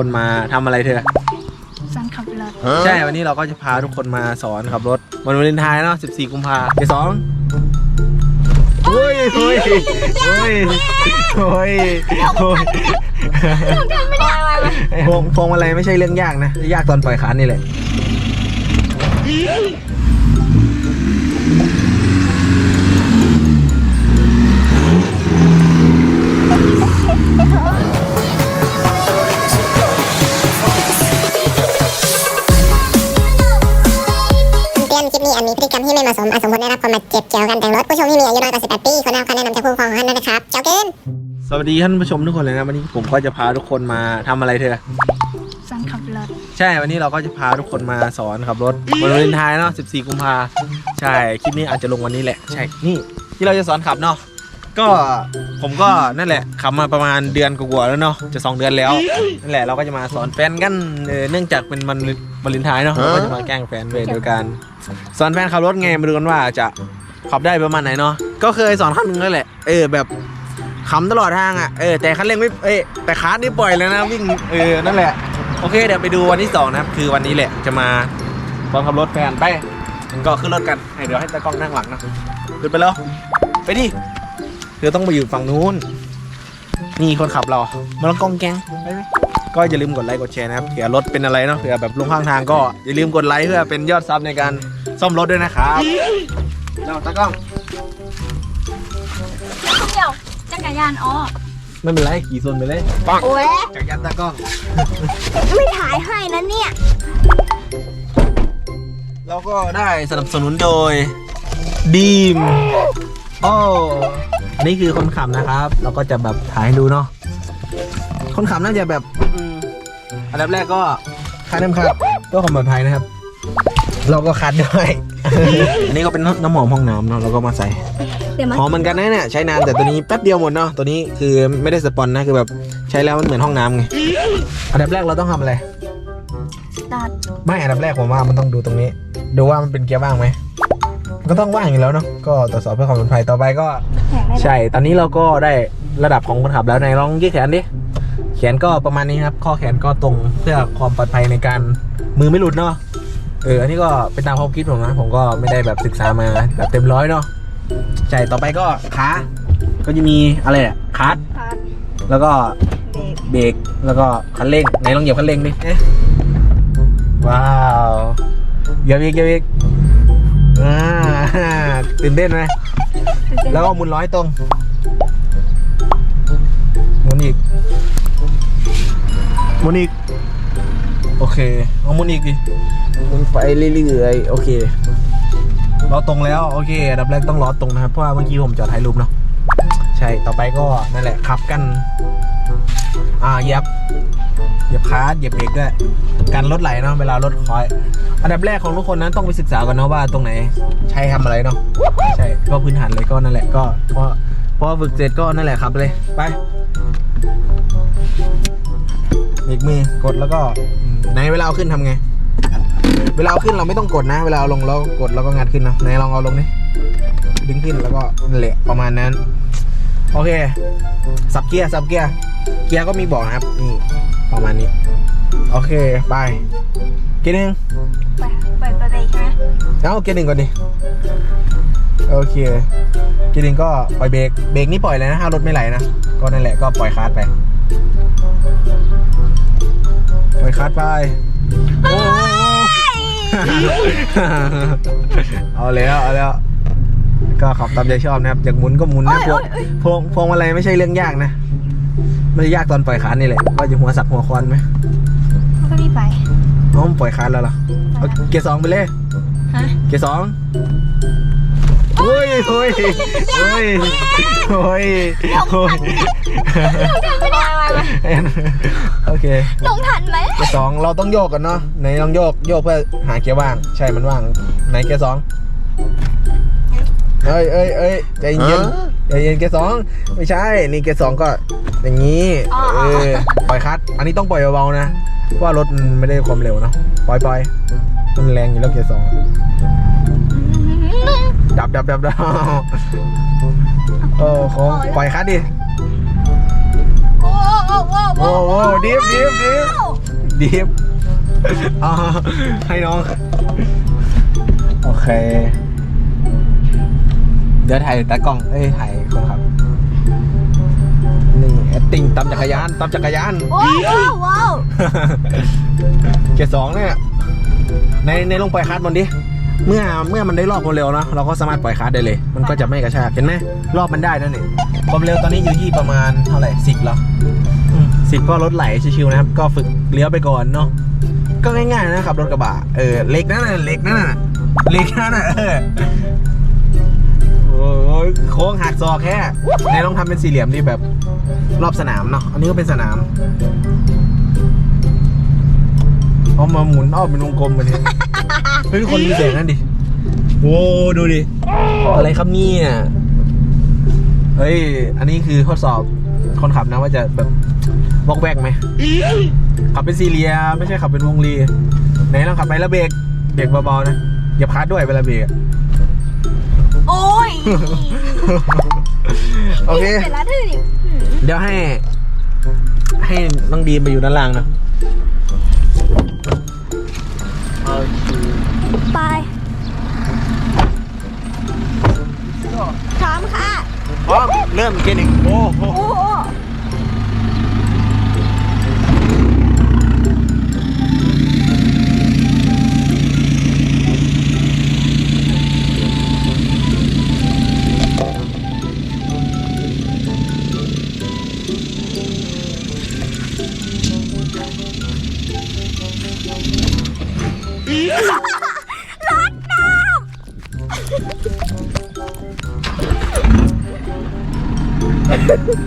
คนมาทำอะไรเธอ สอนขับรถใช่วันนี้เราก็จะพาทุกคนมาสอนขับรถวันวาเลนไทน์เนาะ14 กุมภาพันธ์เดี๋ยวสองโอ้ยโอ้ยโอ้ยโอ้ยโอ้ยพวงพวงมาลัยไม่ใช่เรื่องยากนะ ยากตอนปล่อยขานี่แหละ ไม่เหมาะสมอาจสมควรได้รับความบาดเจ็บเกี่ยวกับการแต่งรถผู้ชมที่มีอายุน้อยกว่า18ปีควรได้รับคำแนะนำจากผู้ปกครองของท่านด้วยนะครับเจ้าเกินสวัสดีท่านผู้ชมทุกคนเลยนะวันนี้ผมก็จะพาทุกคนมาทำอะไรเธอ สอนขับรถใช่วันนี้เราก็จะพาทุกคนมาสอนขับรถวันวาเลนไทน์เนาะ14 กุมภาใช่คลิปนี้อาจจะลงวันนี้แหละ ใช่นี่ที่เราจะสอนขับเนาะ ก็ผมก็นั่นแหละขับมาประมาณเดือนกว่าๆแล้วเนาะจะ2เดือนแล้วนั่นแหละเราก็จะมาสอนแฟนกันเออเนื่องจากเป็นวันวาเลนไทน์เนาะเราก็จะมาแกล้งแฟนไปโดยการสอนแฟนขับรถไงมาดูกันว่าจะขับได้ประมาณไหนเนาะก็เคยสอนครั้งหนึงแล้วแหละเออแบบขำตลอดทางอะเออแต่คันเร่งไม่เอ้ยแต่คาร์ดนี่ปล่อยเลยนะวิ่งเออนั่นแหละโอเคเดี๋ยวไปดูวันที่สองนะครับคือวันนี้แหละจะมาตอนขับรถแฟนไปมันก็ขึ้นรถกันให้เดี๋ยวให้ตากล้องนั่งหลังนะขึ้นไปแล้วไปดิ เดี๋ยวต้องไปอยู่ฝั่งนู้น นี่คนขับเรา มาลองกล้องแกงไปไหมก็อย่าลืมกดไลค์กดแชร์นะครับเผื่อรถเป็นอะไรเนาะเผื่อแบบลงข้างทางก็อย่าลืมกดไลค์เพื่อเป็นยอดซับในการซ่อมรถด้วยนะครับเราตากล้องเดี่ยวจักรยานอ๋อไม่เป็นไรขี่โซนไปเลยปังโอ้ยจักรยานตากล้อง ไม่ถ่ายให้นะเนี่ย เราก็ได้สนับสนุนโดยดีมโอ้อั นนี้คือคนขับนะครับ เราก็จะแบบถ่ายให้ดูเนาะคนขับน่าจะแบบอืมอันดับแรกก็คาดน้ำขับเพื่อความปลอดภัยนะครับ เราก็คัดด้วย อันนี้ก็เป็นน้ำหอมห้องน้ำเนาะเราก็มาใส่เดี๋ยวมาหอมเหมือนกันนะเนี่ยใช้นานแต่ตัวนี้แป๊บเดียวหมดเนาะตัวนี้คือไม่ได้สปอนนะคือแบบใช้แล้วมันเหมือนห้องน้ำไงอันดับแรกเราต้องทำอะไร ตัดไม่อันดับแรกผมว่ามันต้องดูตรงนี้ ดูว่ามันเป็นเกียร์ว่างไหมมัน ก็ต้องว่างอยู่แล้วเนาะก็ตรวจสอบเพื่อความปลอดภัยต่อไปก็แข่งได้ใช่ตอนนี้เราก็ได้ระดับของคนขับแล้วไหนลองยืดแขนดิแขนก็ประมาณนี้ครับ ข้อแขนก็ตรงเพื่อความปลอดภัยในการมือไม่หลุดเนาะเอออันนี้ก็เป็นตามความคิดผมนะผมก็ไม่ได้แบบศึกษามาแบบเต็มร้อยเนาะใช่ต่อไปก็ขาก็จะมีอะไรอะคลัดตัดแล้วก็เบรกเบรกแล้วก็คันเร่งไหนลองเหยียบคันเร่งดิเอ๊ะว้าวเหยียบอีกเหยียบอีกอ่า ตื่นเต้นไหม แล้วก็หมุนร้อยตรง หมุนอีก หมุนอีก โอเค เอาหมุนอีกดิ หมุนไปเรื่อยๆ โอเค ล้อตรงแล้ว โอเคอันดับแรกต้องล้อตรงนะครับ เพราะว่าเมื่อกี้ผมจอดถ่ายรูปเนาะ ใช่ ต่อไปก็นั่นแหละขับกัน อ่าเหยียบเหยียบคลัสเหยียบเบรกด้วยการรถไหลเนาะเวลารถคอย อันดับแรกของทุกคนนั้นต้องไปศึกษาก่อนเนาะว่าตรงไหน ใช้ทำอะไรเนาะใช่ก็พื้นฐานเลยก็นั่นแหละก็พอพอฝึกเสร็จก็นั่นแหละครับเลยไปเบรกมือกดแล้วก็อืมไหนเวลาเอาขึ้นทำไง เวลาเอาขึ้นเราไม่ต้องกดนะ เวลาเอาลงเรากดแล้วก็งัดขึ้นนะไหนลองเอาลงดิดึงขึ้นแล้วก็นั่นแหละประมาณนั้น โอเค สับเกียร์สับเกียร์ เกียร์ก็มีบอกนะครับ นี่ ประมาณนี้ โอเค ไป เกียร์หนึ่ง ไปไป เอาเกียร์หนึ่งก่อนดิโอเคเกียร์หนึ่งก็ปล่อยเบรกเบรกนี่ปล่อยเลยนะถ้ารถไม่ไหลนะก็นั่นแหละก็ปล่อยคลัสไปปล่อยคลัสไปโอ้โหเอาแล้วเอาแล้วก็ขับตามใจชอบนะครับอยากหมุนก็หมุนนะพวงพวงพวงมาลัยไม่ใช่เรื่องยากนะมันจะยากตอนปล่อยคลัสนี่แหละว่าจะหัวสักหัวควันไหมมันก็รีบไปน้องปล่อยคลัสแล้วเหรอเอาเกียร์สองไปเลย ฮะเกียร์สองโอ้ยโอ้ยโอ้ยโอ้ยโอ้ยไม่ได้โอเคลงทันไหมเกียร์สองเราต้องโยกกันเนาะไหนลองโยกโยกเพื่อหาเกียร์ว่าง ใช่มันว่างไหนเกียร์สองเอ้ยเอ้ยเอ้ยใจเย็นใจเย็นเกียร์สองไม่ใช่ นี่เกียร์สองก็อย่างนี้เออปล่อยคลัดอันนี้ต้องปล่อยเบาๆนะเพราะ ว่ารถมันไม่ได้ความเร็วเนาะปล่อยปล่อยมันแรงอยู่แล้วเกียร์สองดับดับดับดับโอ้โหปล่อยคัดดิโอ้โอ้โอ้โอ้โหดิฟดิฟดิฟดีฟอ๋อให้น้อง โอเค เดี๋ยวถ่ายตากล้อง เอ้ยถ่ายคนขับนี่ แอตติ้งตามจักรยานตามจักรยานว้าวว้าวว้าวเกียร์สองเนี่ยในในลงปล่อยคาร์ดบนดิ เมื่อเมื่อมันได้รอบความเร็วเนอะเราก็สามารถปล่อยคาร์ดได้เลย มันก็จะไม่กระชากเห็นไหมรอบมันได้นั่นเองความเร็วตอนนี้อยู่ที่ประมาณเท่าไหร่สิบแล้วสิบก็รถไหลชิวๆนะครับ ก็ฝึกเลี้ยวไปก่อนเนาะก็ง่ายๆนะครับรถกระบะเออเล็กนั่นน่ะเล็กนั่นน่ะเล็กนั่นน่ะเออโอ้ ยโค้งหักซอกแค่ในลองทำเป็นสี่เหลี่ยมที่แบบรอบสนามเนาะอันนี้ก็เป็นสนามเอามาหมุนอ้อมเป็นวงกลมไปเนี่ยเฮ้ยคนมีเสียงนั่นดิโว้ดูดิอะไรครับเนี่ยเฮ้ยอันนี้คือทดสอบคนขับนะว่าจะแบบวอกแวกไหมขับเป็นซีเรียไม่ใช่ขับเป็นวงลีไหนลองขับไปแล้วเบรกเบรกเบาๆนะอย่าพลาดด้วยเวลาเบรก โอ้ยโอเค เสร็จแล้วดื้อดิเดี๋ยวให้ ให้น้องดีมไปอยู่ด้านล่างนะไปพร้อมค่ะ พร้อมเริ่มเกมหนึ่งโอ้โห โอ้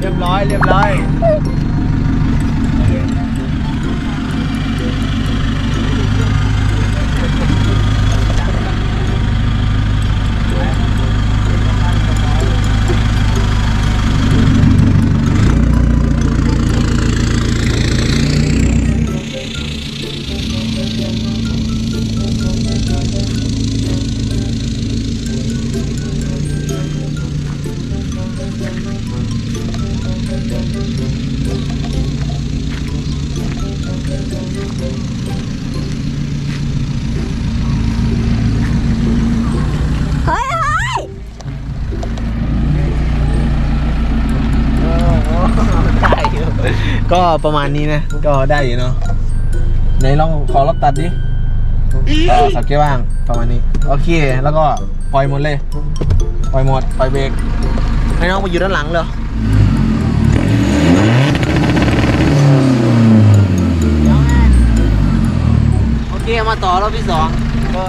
เรียบร้อยเรียบร้อย ก็ประมาณนี้นะ ก็ได้อยู่เนาะไหนลองขอรอบตัดดิสับเกียร์ว่างประมาณนี้ โอเค แล้วก็ปล่อยหมดเลย ปล่อยหมด ปล่อยเบรก ให้น้องไปอยู่ด้านหลังเลยโอเค มาต่อรอบที่สองก็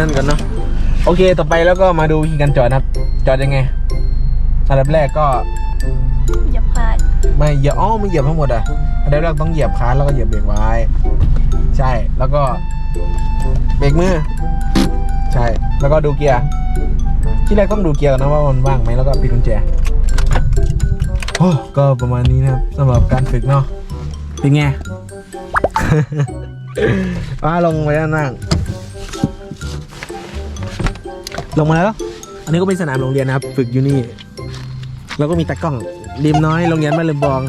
นั่นกันเนาะโอเคต่อไปแล้วก็มาดูวิธีการจอดนะครับ จอดยังไงอันดับแรกก็อย่าพลาดไม่เหยียบอ๋อไม่เหยียบทั้งหมดอะอันดับแรกต้องเหยียบคลันแล้วก็เหยียบเบรกไว้ ใช่แล้วก็เบรกมือ ใช่ แล้วก็ดูเกียร์ที่แรกต้องดูเกียร์ก่อนนะว่ามันว่างไหมแล้วก็ปิดกุญแจโอ้ก็ประมาณนี้นะครับสำหรับการฝึกเนาะเป็นไงมาลงไปด้านล่าง ลงมาแล้ว อันนี้ก็เป็นสนามโรงเรียนนะครับ ฝึกอยู่นี่ แล้วก็มีตากล้องริมน้อยโรงเรียนบ้านเรือบอง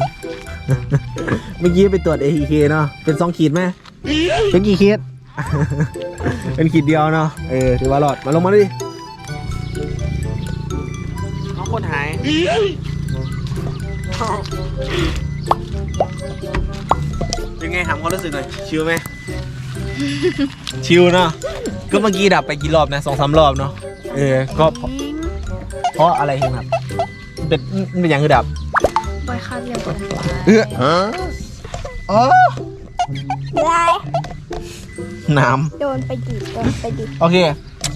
เมื่อกี้ไปตรวจ ATK เนาะ เป็นสองขีดไหม เป็นกี่ขีด เป็นขีดเดียวเนาะ เออถือว่ารอด มาลงมาดิน้องคนหายเป็นไงถามความรู้สึกหน่อย ชิลไหม ชิลเนาะ ก็เมื่อกี้ดับไปกี่รอบนะสองสามรอบเนาะ เออก็เพราะเพราะอะไรถึงดับมันเป็นมันเป็นอย่างคือดับบอยคาเรียบร้อยเอออ๋ออะไรน้โดนไปดิโดนไปดิำโอเค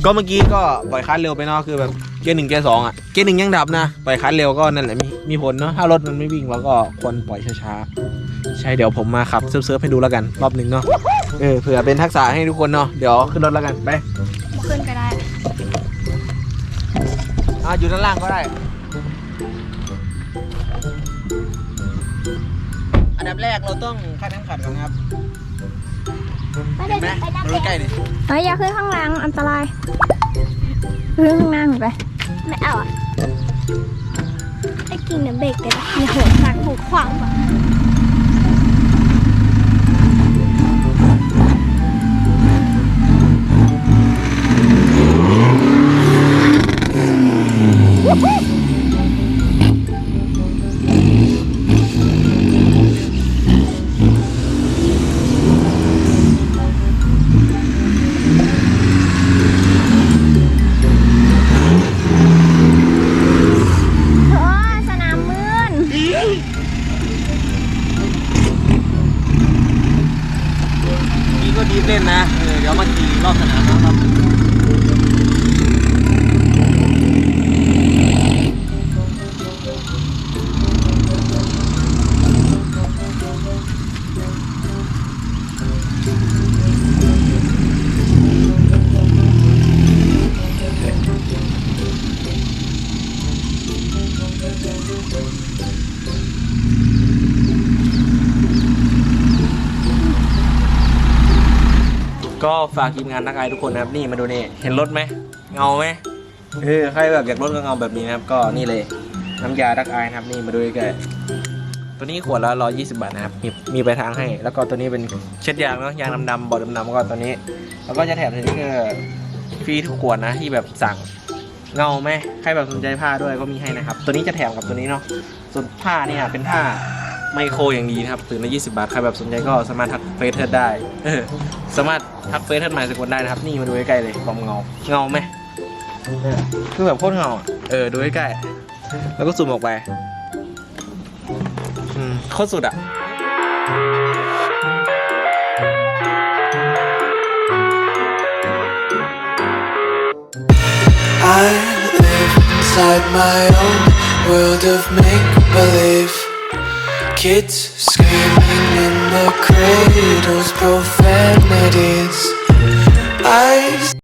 ก็เมื่อกี้ก็ปล่อยคันเร็วไปเนาะคือแบบเกียร์หนึ่งเกียร์สองอะเกียร์หนึ่งยังดับนะปล่อยคันเร็วก็นั่นแหละมีมีผลเนาะถ้ารถมันไม่วิ่งเราก็ควรปล่อยช้าๆใช่เดี๋ยวผมมาขับเซิร์ฟๆให้ดูแล้วกัน รอบหนึ่งเนาะเออเผื่อเป็นทักษะให้ทุกคนเนาะเดี๋ยวขึ้นรถแล้วกันไป อ่าอยู่ด้านล่างก็ได้ อันดับแรกเราต้องคาดน้ำขัดก่อนนะครับไม่เห็ได้นไหมไปน้ำมาดูใกล้ๆดิเฮ้ยอย่าขึ้นข้างหลังอันตรายขึ้นข้างหน้าหนูไปไม่เอาอะไอ้กิ่งน้ำเบรกกันมีหัวสักหัวขวางก่อ ก็ฝากทีมงานนักไอทุกคนนะครับนี่มาดูนี่เห็นรถไหมเงาไหมเออใครแบบอยากรถก็เงาแบบนี้นะครับ ก็นี่เลยน้ำยาดักไอนะครับนี่มาดูกล้ๆ ตัวนี้ขวดละ120บาทนะครับ มีมีไปลายทางให้ แล้วก็ตัวนี้เป็นเช็ดยางเนาะยางดำๆบอดดำๆก็ตัวนี้ แล้วก็จะแถมสติกเกอร์ฟรีทุกขวดนะที่แบบสั่งเงาไหมใครแบบสนใจผ้าด้วยก็มีให้นะครับ ตัวนี้จะแถมกับตัวนี้เนาะส่วนผ้าเนี่ยเป็นผ้าไมโครอย่างดีนะครับตื่นละ20บาท ใครแบบสนใจก็สามารถทักเฟซเทิร์ดได้เออสามารถทักเฟซเทิร์ดหมายสกุลได้นะครับ นี่มาดูใกล้ๆเลยความเงา เงาไหมเนี่ยคือแบบโคตรเงาอะเออ ดูใกล้ๆแล้วก็ซูมออกไป 脱的。I live inside my own world of make believe. Kids screaming in the cradles, profanities. I